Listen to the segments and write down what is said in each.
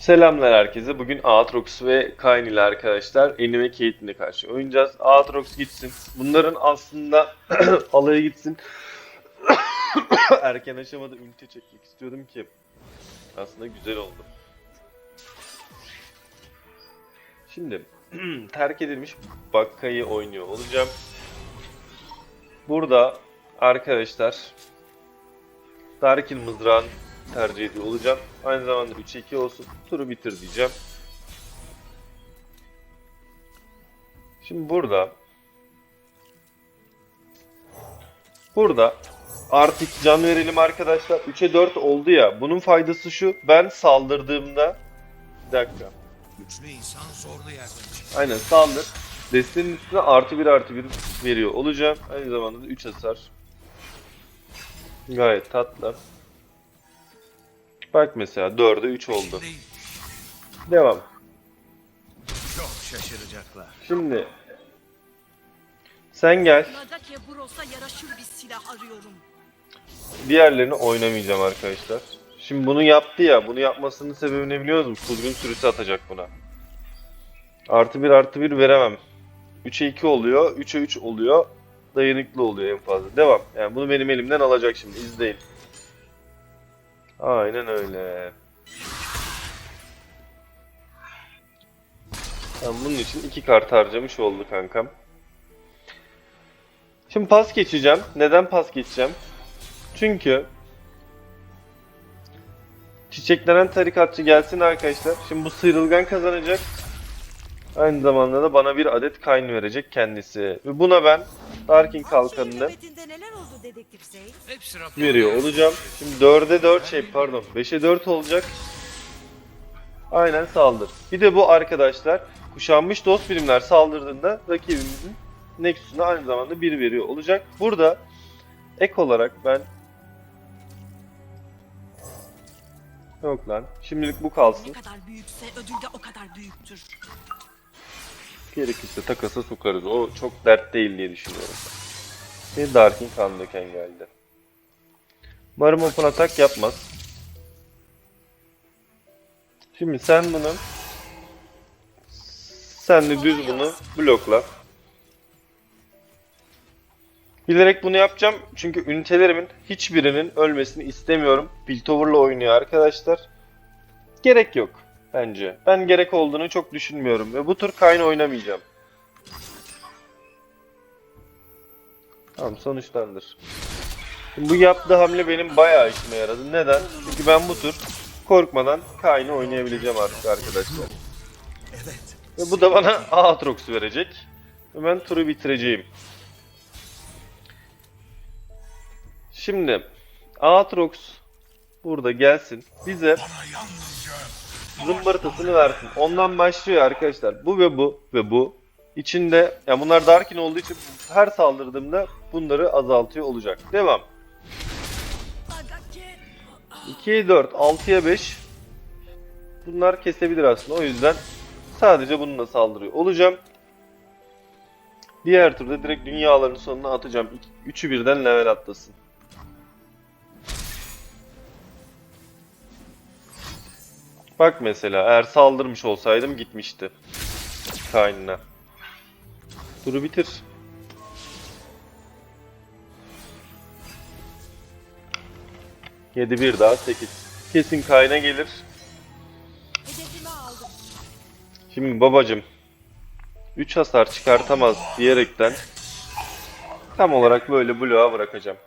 Selamlar herkese. Bugün Aatrox ve Kayn ile arkadaşlar ve Caitlyn'e karşı oynayacağız. Aatrox gitsin. Bunların aslında alayı gitsin. Erken aşamada ünite çekmek istiyordum ki. Aslında güzel oldu. Şimdi terk edilmiş Bakka'yı oynuyor olacağım. Burada arkadaşlar Darkin mızrağın tercih ediyor olacağım. Aynı zamanda 3-2 olsun. Turu bitir diyeceğim. Şimdi burada burada artık can verelim arkadaşlar. 3'e 4 oldu ya. Bunun faydası şu. Ben saldırdığımda bir dakika. Güçlü insan zorlu yerden. Aynen saldır. Destenin üstüne artı bir artı bir veriyor olacağım. Aynı zamanda da 3 hasar. Gayet tatlı. Bak mesela 4'e 3 oldu. Devam. Çok şaşıracaklar. Şimdi sen gel. Nadake Bros'a yaraşır bir silah arıyorum. Diğerlerini oynamayacağım arkadaşlar. Şimdi bunu yaptı ya. Bunu yapmasının sebebi ne biliyor musun? Kuzgun sürüsü atacak buna. Artı bir artı bir veremem. 3'e 2 oluyor. 3'e 3 oluyor. Dayanıklı oluyor en fazla. Devam. Yani bunu benim elimden alacak şimdi. İzleyin. Aynen öyle. Ben bunun için iki kart harcamış oldu kankam. Şimdi pas geçeceğim. Neden pas geçeceğim? Çünkü çiçeklenen tarikatçı gelsin arkadaşlar. Şimdi bu sıyrılgan kazanacak. Aynı zamanda da bana bir adet kayn verecek kendisi. Ve buna ben Darkin kalkanını Hepsi rapor. veriyor olacağım. Şimdi 4'e 4 şey pardon 5'e 4 olacak. Aynen saldır. Bir de bu arkadaşlar kuşanmış dost birimler saldırdığında rakibimizin Nexus'una aynı zamanda 1 veriyor olacak. Burada ek olarak ben Yok lan. Şimdilik bu kalsın. Ne kadar büyükse ödül de o kadar büyüktür. Gerekirse takasa sokarız. O çok dert değil diye düşünüyorum. Bir Darkin kan döken geldi. Umarım open atak yapmaz. Şimdi sen bunu sen de düz bunu blokla. Bilerek bunu yapacağım çünkü ünitelerimin hiçbirinin ölmesini istemiyorum. Piltover'la oynuyor arkadaşlar. Gerek yok bence. Ben gerek olduğunu çok düşünmüyorum ve bu tur Kayn oynamayacağım. Tamam sonuçlandır. Şimdi bu yaptığı hamle benim bayağı işime yaradı. Neden? Çünkü ben bu tur korkmadan Kayn'i oynayabileceğim artık arkadaşlar. Evet. Ve bu da bana Aatrox verecek. Ve ben turu bitireceğim. Şimdi Aatrox burada gelsin. Bize zımbırtısını versin. Ondan başlıyor arkadaşlar. Bu ve bu ve bu. İçinde ya bunlar Darkin olduğu için her saldırdığımda bunları azaltıyor olacak. Devam. Nadake 2'ye 4, 6'ya 5. Bunlar kesebilir aslında. O yüzden sadece bununla saldırıyor olacağım. Diğer turda direkt dünyaların sonuna atacağım. İk- Üçü birden level atlasın. Bak mesela eğer saldırmış olsaydım gitmişti. Kaynına. Turu bitir. Yedi bir daha 8. Kesin kayna gelir. Şimdi babacım 3 hasar çıkartamaz diyerekten tam olarak böyle bloğa bırakacağım.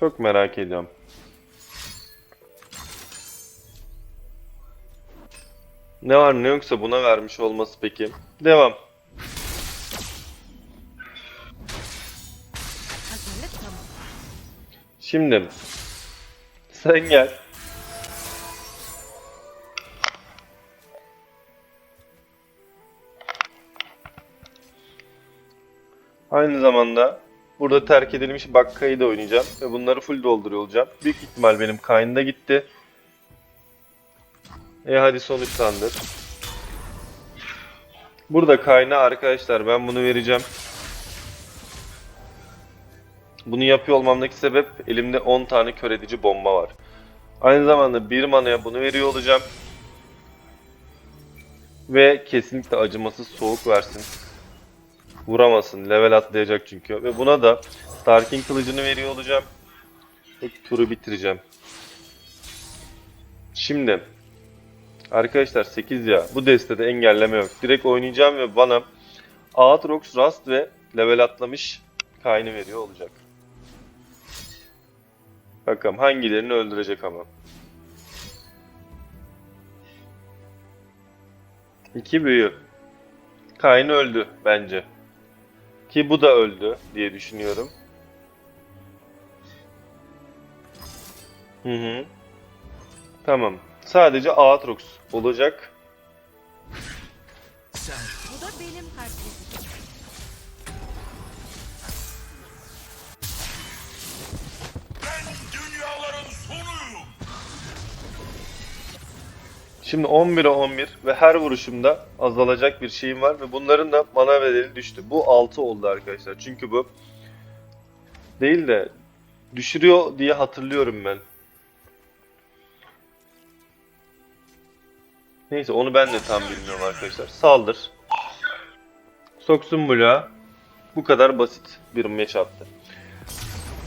Çok merak ediyorum. Ne var ne yoksa buna vermiş olması peki. Devam. Şimdi sen gel. Aynı zamanda burada terk edilmiş Bakka'yı da oynayacağım ve bunları full dolduruyor olacağım. Büyük ihtimal benim Kayn'da gitti. E hadi sonuçlandır. Burada Kayn'a arkadaşlar ben bunu vereceğim. Bunu yapıyor olmamdaki sebep elimde 10 tane kör edici bomba var. Aynı zamanda bir manaya bunu veriyor olacağım. Ve kesinlikle acımasız soğuk versin. Vuramasın. Level atlayacak çünkü. Ve buna da Darkin kılıcını veriyor olacağım. Ve turu bitireceğim. Şimdi Arkadaşlar 8 ya. Bu destede engelleme yok. Direkt oynayacağım ve bana Aatrox, Rust ve level atlamış Kayn'ı veriyor olacak. Bakalım hangilerini öldürecek ama. İki büyü. Kayn öldü bence. Ki bu da öldü diye düşünüyorum. Hı hı. Tamam. Sadece Aatrox olacak. Bu da benim sonuyum. Şimdi 11'e 11 ve her vuruşumda azalacak bir şeyim var ve bunların da mana bedeli düştü. Bu 6 oldu arkadaşlar. Çünkü bu değil de düşürüyor diye hatırlıyorum ben. Neyse onu ben de tam bilmiyorum arkadaşlar. Saldır. Soksun bloğa. Bu kadar basit bir matchup'tı.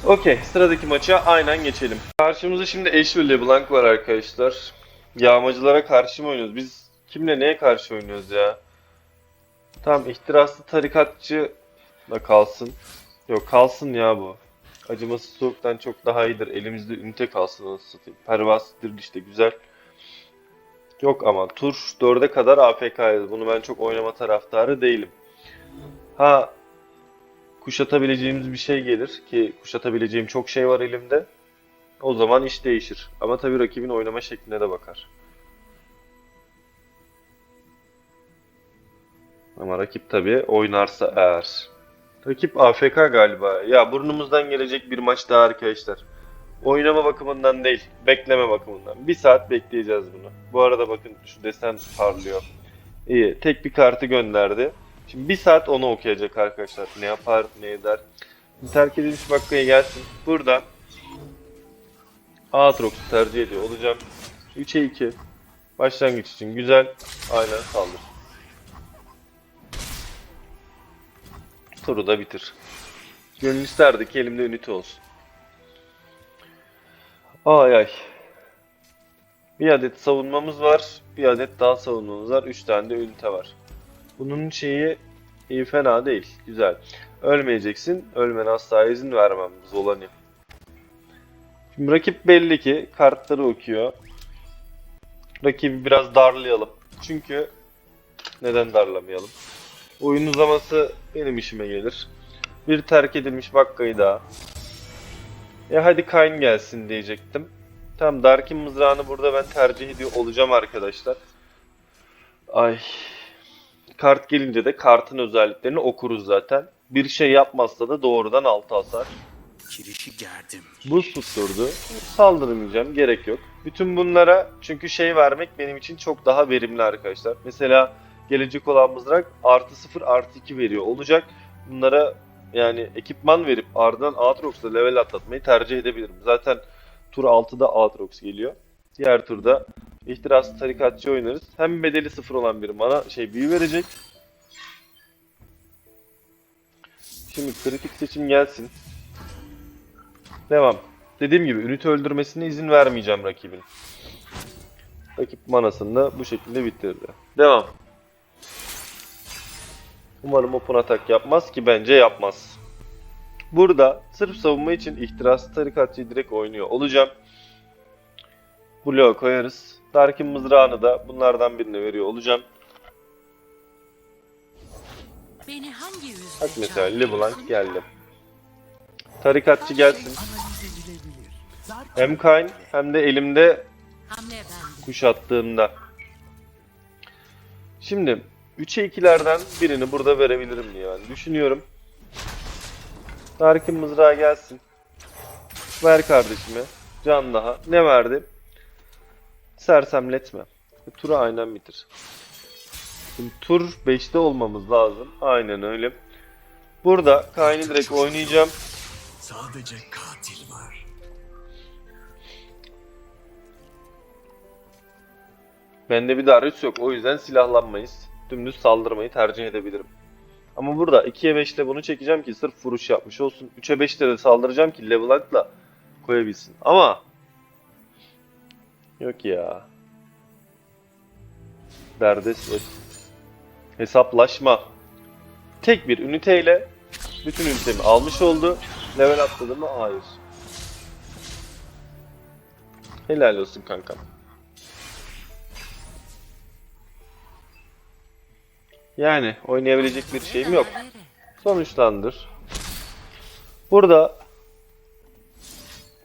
Okey sıradaki maça aynen geçelim. Karşımızda şimdi Ashe LeBlanc var arkadaşlar. Yağmacılara karşı mı oynuyoruz? Biz kimle neye karşı oynuyoruz ya? Tamam ihtiraslı tarikatçı da kalsın. Yok kalsın ya bu. Acımasız soğuktan çok daha iyidir. Elimizde ünite kalsın. Pervasittir işte güzel. Yok ama tur 4'e kadar AFK'ydı. Bunu ben çok oynama taraftarı değilim. Ha kuşatabileceğimiz bir şey gelir ki kuşatabileceğim çok şey var elimde. O zaman iş değişir. Ama tabii rakibin oynama şekline de bakar. Ama rakip tabii oynarsa eğer. Rakip AFK galiba. Ya burnumuzdan gelecek bir maç daha arkadaşlar. Oynama bakımından değil, bekleme bakımından. Bir saat bekleyeceğiz bunu. Bu arada bakın şu desen parlıyor. İyi, tek bir kartı gönderdi. Şimdi bir saat onu okuyacak arkadaşlar. Ne yapar, ne eder. Terk edilmiş bakkaya gelsin. Burada Aatrox'u tercih ediyor olacağım. 3'e 2. Başlangıç için güzel. Aynen saldır. Turu da bitir. Gönül isterdi ki elimde ünite olsun. Ay ay. Bir adet savunmamız var. Bir adet daha savunmamız var. 3 tane de ünite var. Bunun şeyi iyi fena değil. Güzel. Ölmeyeceksin. Ölmene asla izin vermem. Zolani. Şimdi rakip belli ki kartları okuyor. Rakibi biraz darlayalım. Çünkü neden darlamayalım? Oyun uzaması benim işime gelir. Bir terk edilmiş bakkayı daha. Ya hadi Kayn gelsin diyecektim. Tamam Darkin mızrağını burada ben tercih ediyor olacağım arkadaşlar. Ay. Kart gelince de kartın özelliklerini okuruz zaten. Bir şey yapmazsa da doğrudan altı hasar. Kirişi gerdim. Buz tutturdu. Saldırmayacağım. Gerek yok. Bütün bunlara çünkü şey vermek benim için çok daha verimli arkadaşlar. Mesela gelecek olan mızrak artı 0 artı 2 veriyor olacak. Bunlara yani ekipman verip ardından Aatrox'la level atlatmayı tercih edebilirim. Zaten tur 6'da Aatrox geliyor. Diğer turda ihtiraslı tarikatçı oynarız. Hem bedeli 0 olan bir mana şey büyü verecek. Şimdi kritik seçim gelsin. Devam. Dediğim gibi ünite öldürmesine izin vermeyeceğim rakibin. Rakip manasını da bu şekilde bitirdi. Devam. Umarım open atak yapmaz ki bence yapmaz. Burada sırf savunma için ihtiraslı tarikatçıyı direkt oynuyor olacağım. Bloğa koyarız. Darkin mızrağını da bunlardan birine veriyor olacağım. Beni hangi yüzle Bak mesela? LeBlanc geldi. Tarikatçı gelsin. Hem Kayn hem de elimde bende. kuşattığımda. Şimdi 3'e 2'lerden birini burada verebilirim diye yani düşünüyorum. Darkin mızrağı gelsin. Ver kardeşime. Can daha. Ne verdi? Sersemletme. Turu aynen bitir. Şimdi tur 5'te olmamız lazım. Aynen öyle. Burada Kayn'i direkt oynayacağım. Sadece katil var. Bende bir Darius yok. O yüzden silahlanmayız. Dümdüz saldırmayı tercih edebilirim. Ama burada 2'ye 5'te bunu çekeceğim ki sırf vuruş yapmış olsun. 3'e 5'te de saldıracağım ki level up'la koyabilsin. Ama yok ya. Derdest. Hesaplaşma. Tek bir üniteyle bütün ünitemi almış oldu. Level atladı mı? Hayır. Helal olsun kankam. Yani oynayabilecek bir şeyim yok. Sonuçlandır. Burada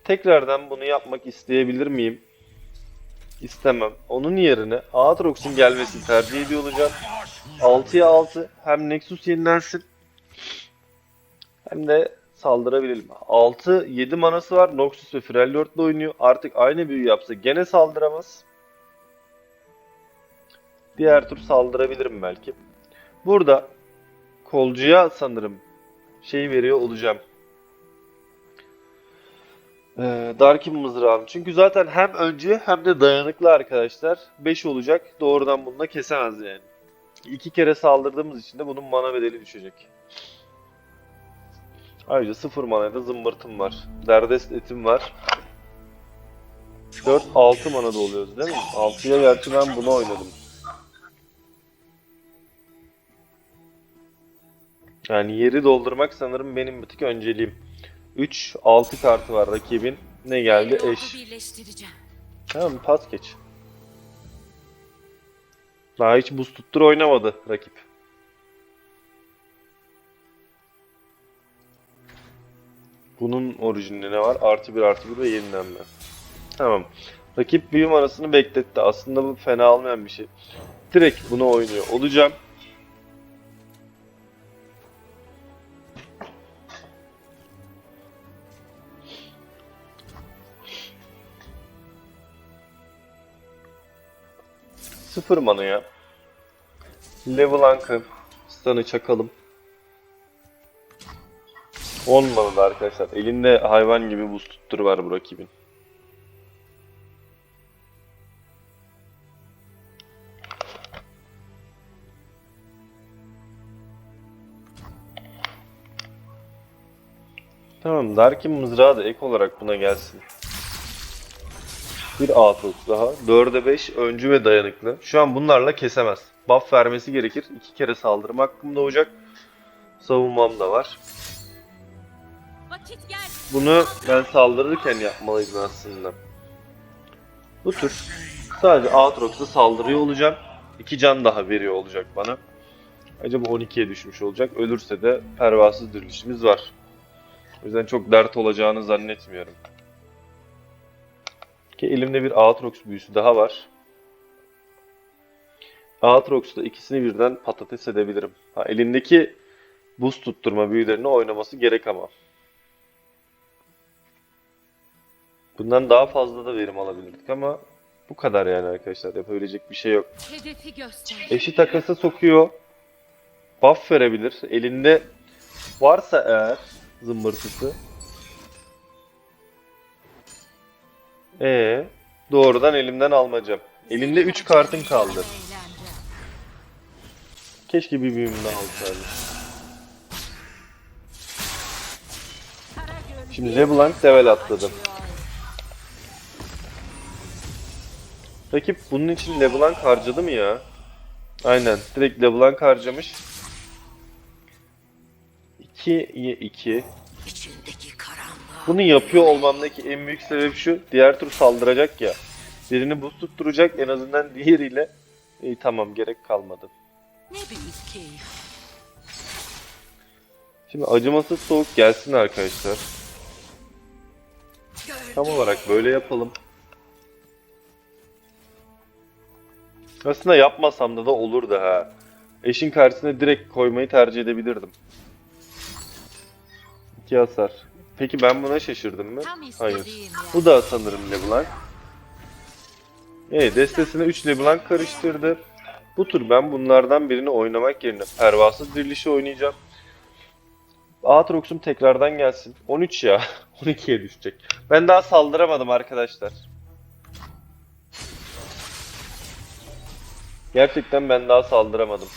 tekrardan bunu yapmak isteyebilir miyim? İstemem. Onun yerine Aatrox'un gelmesini tercih ediyor olacağım. 6'ya 6 hem Nexus yenilensin hem de saldırabilelim. 6 7 manası var. Noxus ve Freljord'la oynuyor. Artık aynı büyü yapsa gene saldıramaz. Diğer tur saldırabilirim belki. Burada kolcuya sanırım şey veriyor olacağım. Ee, Darkin mızrağını. Çünkü zaten hem önce hem de dayanıklı arkadaşlar. 5 olacak. Doğrudan bununla kesemez yani. İki kere saldırdığımız için de bunun mana bedeli düşecek. Ayrıca 0 manada zımbırtım var. Derdest etim var. 4-6 manada oluyoruz değil mi? 6'ya gerçi ben bunu oynadım. Yani yeri doldurmak sanırım benim bir tık önceliğim. 3 6 kartı var rakibin. Ne geldi? Eş. Tamam pas geç. Daha hiç buz tuttur oynamadı rakip. Bunun orijininde ne var? Artı bir artı bir ve yenilenme. Tamam. Rakip büyüm arasını bekletti. Aslında bu fena olmayan bir şey. Direkt bunu oynuyor olacağım. Sıfır manaya. Level Ank'ı stun'ı çakalım. 10 manada arkadaşlar. Elinde hayvan gibi buz tutturu var bu rakibin. Tamam, Darkin mızrağı da ek olarak buna gelsin. Bir Aatrox daha. 4'e 5 öncü ve dayanıklı. Şu an bunlarla kesemez. Buff vermesi gerekir. İki kere saldırma hakkım doğacak. Savunmam da var. Bunu ben saldırırken yapmalıydım aslında. Bu tür sadece Aatrox'a saldırıyor olacağım. 2 can daha veriyor olacak bana. Acaba 12'ye düşmüş olacak. Ölürse de pervasız dirilişimiz var. O yüzden çok dert olacağını zannetmiyorum. Ki elimde bir Aatrox büyüsü daha var. Aatrox'ta ikisini birden patates edebilirim. Ha, elindeki buz tutturma büyülerini oynaması gerek ama. Bundan daha fazla da verim alabilirdik ama bu kadar yani arkadaşlar. Yapabilecek bir şey yok. Eşi takasa sokuyor. Buff verebilir. Elinde varsa eğer zımbırtısı. Ee, doğrudan elimden almacam. Elinde 3 kartın kaldı. Keşke bir büyüğüm daha olsaydı. Şimdi LeBlanc level atladı. Rakip bunun için LeBlanc harcadı mı ya? Aynen. Direkt LeBlanc harcamış. 2'ye 2. Bunu yapıyor olmamdaki en büyük sebep şu. Diğer tur saldıracak ya. Birini buz tutturacak en azından diğeriyle. İyi tamam gerek kalmadı. Ne. Şimdi acımasız soğuk gelsin arkadaşlar. Tam olarak böyle yapalım. Aslında yapmasam da da olurdu ha. Eşin karşısına direkt koymayı tercih edebilirdim. İki hasar. Peki ben buna şaşırdım mı? Hayır. Bu da sanırım LeBlanc. Evet destesine 3 LeBlanc karıştırdı. Bu tur ben bunlardan birini oynamak yerine pervasız dirilişi oynayacağım. Aatrox'um tekrardan gelsin. 13 ya. 12'ye düşecek. Ben daha saldıramadım arkadaşlar. Gerçekten ben daha saldıramadım.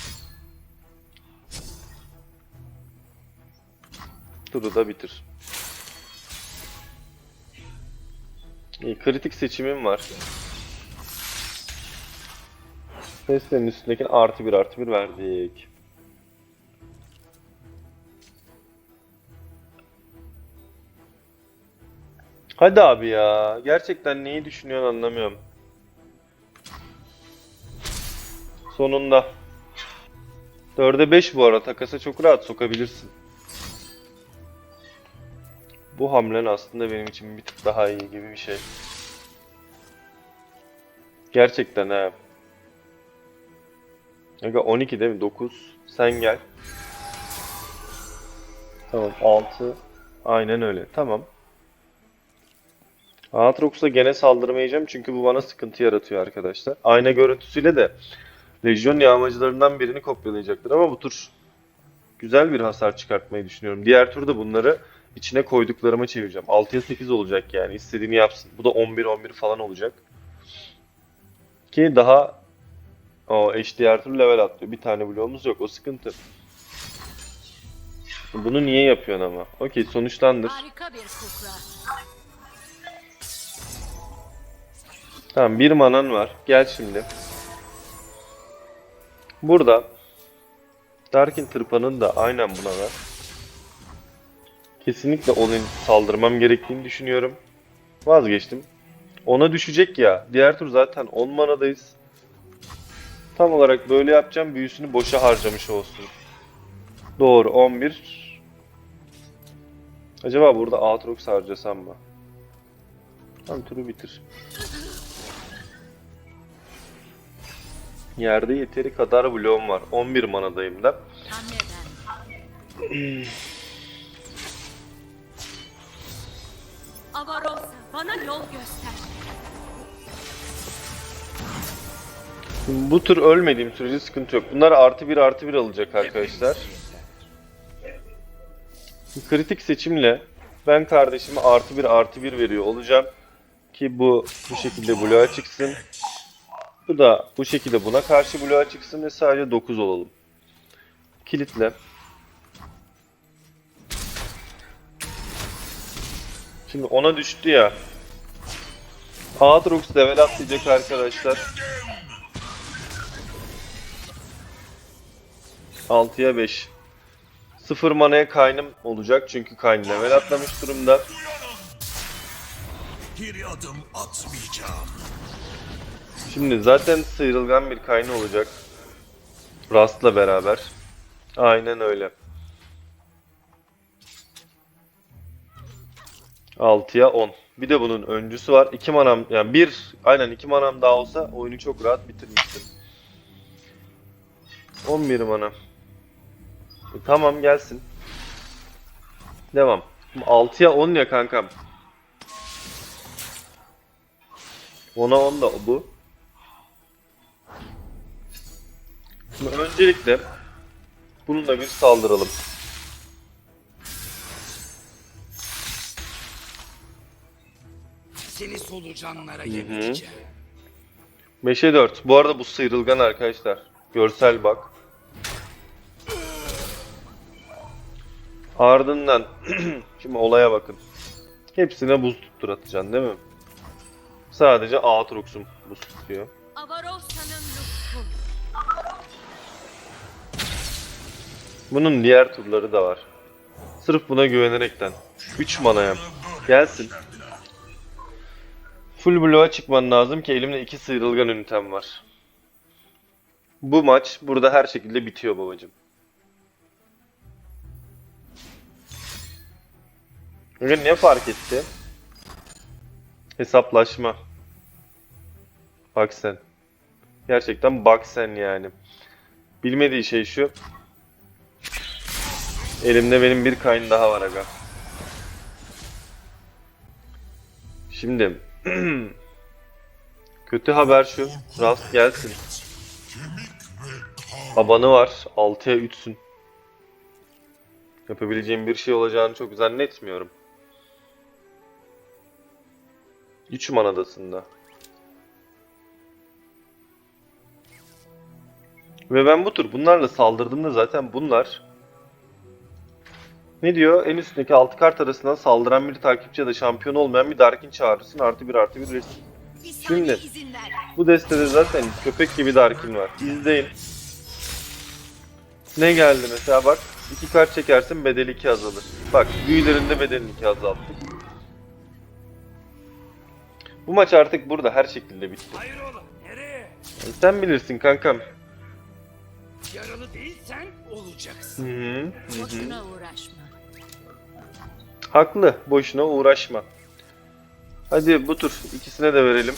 Turu da bitir. İyi, kritik seçimim var. Testlerin üstündeki artı bir artı bir verdik. Hadi abi ya. Gerçekten neyi düşünüyorsun anlamıyorum. Sonunda. 4'e 5 bu arada. Takasa çok rahat sokabilirsin. Bu hamlen aslında benim için bir tık daha iyi gibi bir şey. Gerçekten ha. Aga 12 değil mi? 9. Sen gel. Tamam 6. Aynen öyle. Tamam. Aatrox'a gene saldırmayacağım çünkü bu bana sıkıntı yaratıyor arkadaşlar. Ayna görüntüsüyle de Lejyon yağmacılarından birini kopyalayacaktır ama bu tur güzel bir hasar çıkartmayı düşünüyorum. Diğer turda bunları içine koyduklarıma çevireceğim. 6'ya 8 olacak yani istediğini yapsın. Bu da 11-11 falan olacak. Ki daha o diğer tur level atlıyor. Bir tane bloğumuz yok o sıkıntı. Bunu niye yapıyorsun ama? Okey sonuçlandır. Harika bir kukla. Tamam bir manan var. Gel şimdi. Burada Darkin tırpanın da aynen buna var. Kesinlikle onun saldırmam gerektiğini düşünüyorum. Vazgeçtim. Ona düşecek ya. Diğer tur zaten 10 manadayız. Tam olarak böyle yapacağım. Büyüsünü boşa harcamış olsun. Doğru 11. Acaba burada Aatrox harcasam mı? Tam turu bitir. Yerde yeteri kadar bloğum var. 11 manadayım da. Bu tür ölmediğim sürece sıkıntı yok. Bunlar artı bir artı bir alacak arkadaşlar. Kritik seçimle ben kardeşime artı bir artı bir veriyor olacağım. Ki bu bu şekilde bloğa çıksın. Bu da bu şekilde buna karşı bloğa çıksın ve sadece 9 olalım. Kilitle. Şimdi ona düştü ya. Aatrox level atlayacak arkadaşlar. 6'ya 5. 0 manaya kaynım olacak çünkü kayn level atlamış durumda. Geri adım atmayacağım. Şimdi zaten sıyrılgan bir kaynı olacak. Rust'la beraber. Aynen öyle. 6'ya 10. Bir de bunun öncüsü var. 2 manam yani bir aynen 2 manam daha olsa oyunu çok rahat bitirmiştim. 11 mana. E, tamam gelsin. Devam. 6'ya 10 ya kankam. 10'a 10 da bu. Şimdi öncelikle bununla bir saldıralım. Seni solucanlara yedireceğim. 5'e 4. Bu arada bu sıyrılgan arkadaşlar. Görsel bak. Ardından şimdi olaya bakın. Hepsine buz tutturatacaksın değil mi? Sadece Aatrox'um buz tutuyor. Bunun diğer turları da var. Sırf buna güvenerekten. 3 manaya. Gelsin. Full bloğa çıkman lazım ki elimde iki sıyrılgan ünitem var. Bu maç burada her şekilde bitiyor babacım. Bugün ne fark etti? Hesaplaşma. Bak sen. Gerçekten bak sen yani. Bilmediği şey şu. Elimde benim bir kayn daha var aga. Şimdi kötü haber şu. Rast gelsin. Abanı var. 6'ya 3'sün. Yapabileceğim bir şey olacağını çok zannetmiyorum. 3 manadasında. Ve ben bu tur bunlarla saldırdığımda zaten bunlar ne diyor? En üstündeki 6 kart arasından saldıran bir takipçi ya da şampiyon olmayan bir Darkin çağırırsın. Artı bir artı bir resim. Şimdi-. Bu destede zaten köpek gibi Darkin var. İzleyin. Ne geldi mesela bak. iki kart çekersin bedeli 2 azalır. Bak büyülerinde bedelini 2 azalttık. Bu maç artık burada her şekilde bitti. Hayrola nereye? Yani sen bilirsin kankam. Yaralı değilsen olacaksın. Hı -hı, hı -hı. Boşuna uğraşma. Haklı. Boşuna uğraşma. Hadi bu tur ikisine de verelim.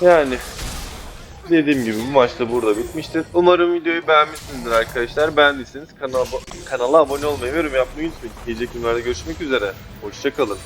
Yani dediğim gibi bu maç da burada bitmiştir. Umarım videoyu beğenmişsinizdir arkadaşlar. Beğendiyseniz kanala, kanala abone olmayı ve yorum yapmayı unutmayın. Gelecek günlerde görüşmek üzere. Hoşçakalın.